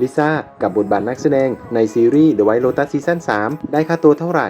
ลิซ่ากับบทบาทนักแสดงในซีรีส์ The White Lotus ซีซั่น3 ได้ค่าตัวเท่าไหร่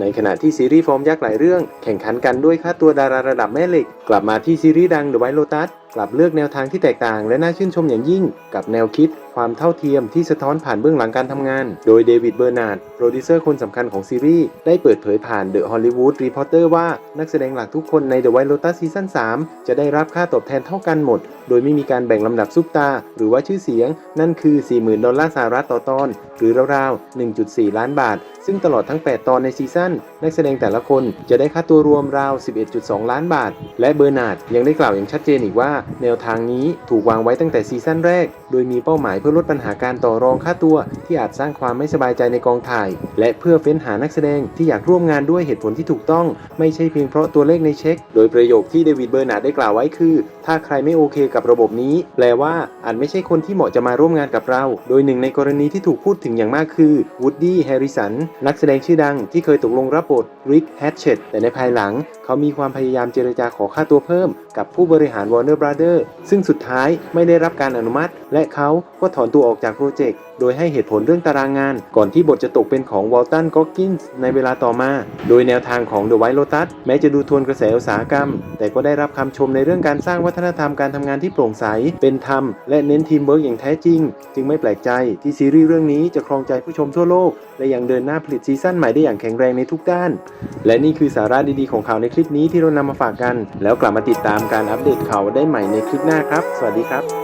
ในขณะที่ซีรีส์ฟอร์มยักษ์หลายเรื่อง แข่งขันกันด้วยค่าตัวดาราระดับแม่เหล็ก กลับมาที่ซีรีส์ดัง The White Lotus กลับเลือกแนวทางที่แตกต่าง และน่าชื่นชมอย่างยิ่ง กับแนวคิด ความเท่าเทียมที่สะท้อนผ่านเบื้องหลังการทำงาน โดยเดวิดเบอร์นาร์ดโปรดิวเซอร์คนสำคัญของซีรีส์ ได้เปิดเผยผ่าน The Hollywood Reporter ว่านักแสดงหลักทุกคนใน The White Lotus ซีซั่น3 จะได้รับค่าตอบแทนเท่ากันหมด โดยไม่มีการแบ่งลำดับซุปตา หรือว่าชื่อเสียง นั่นคือ 40,000 ดอลลาร์สหรัฐต่อตอน หรือราวๆ 1.4 ล้านบาท ซึ่งตลอดทั้ง 8 ตอนในซีซั่นนักแสดงแต่ละคนจะได้ค่าตัวรวมราว 11.2 ล้านบาท และเบอร์นาร์ดยังได้กล่าวอย่างชัดเจนอีกว่า แนวทางนี้ถูกวางไว้ตั้งแต่ซีซั่นแรก โดยมีเป้าหมายพื่อลดปัญหาการต่อรองค่าตัวที่อาจสร้างความไม่สบายใจในกองถ่าย และเพื่อเฟ้นหานักแสดงที่อยากร่วมงานด้วยเหตุผลที่ถูกต้อง ไม่ใช่เพียงเพราะตัวเลขในเช็ค โดยประโยคที่เดวิดเบอร์นาร์ดได้กล่าวไว้คือ ถ้าใครไม่โอเคกับระบบนี้ แปลว่าอาจไม่ใช่คนที่เหมาะจะมาร่วมงานกับเรา โดยหนึ่งในกรณีที่ถูกพูดถึงอย่างมากคือวูดดี้แฮร์ริสันนักแสดงชื่อดังที่เคยตกลงรับบทริกแฮตเชตแต่ในภายหลัง เขามีความพยายามเจรจาขอค่าตัวเพิ่ม กับผู้บริหาร Warner Brother ซึ่งสุดท้ายไม่ได้รับการอนุมัติ และเขาก็ถอนตัวออกจากโปรเจกต์ โดยให้เหตุผลเรื่องตารางงาน ก่อนที่บทจะตกเป็นของวอลตันก็อกกินส์ในเวลาต่อมา โดยแนวทางของ The White Lotus แม้จะดูทวนกระแสอุตสาหกรรม แต่ก็ได้รับคำชมในเรื่องการสร้างวัฒนธรรมการทำงานที่โปร่งใส เป็นธรรม และเน้นทีมเวิร์กอย่างแท้จริง จึงไม่แปลกใจที่ซีรีส์เรื่องนี้จะครองใจผู้ชมทั่วโลก และยังเดินหน้าผลิตซีซั่นใหม่ได้อย่างแข็งแรงในทุกด้าน และนี่คือสาระดีๆของข่าวในคลิปนี้ที่เรานำมาฝากกัน แล้วกลับมาติดตามการอัปเดตเขาได้ใหม่ในคลิปหน้าครับ สวัสดีครับ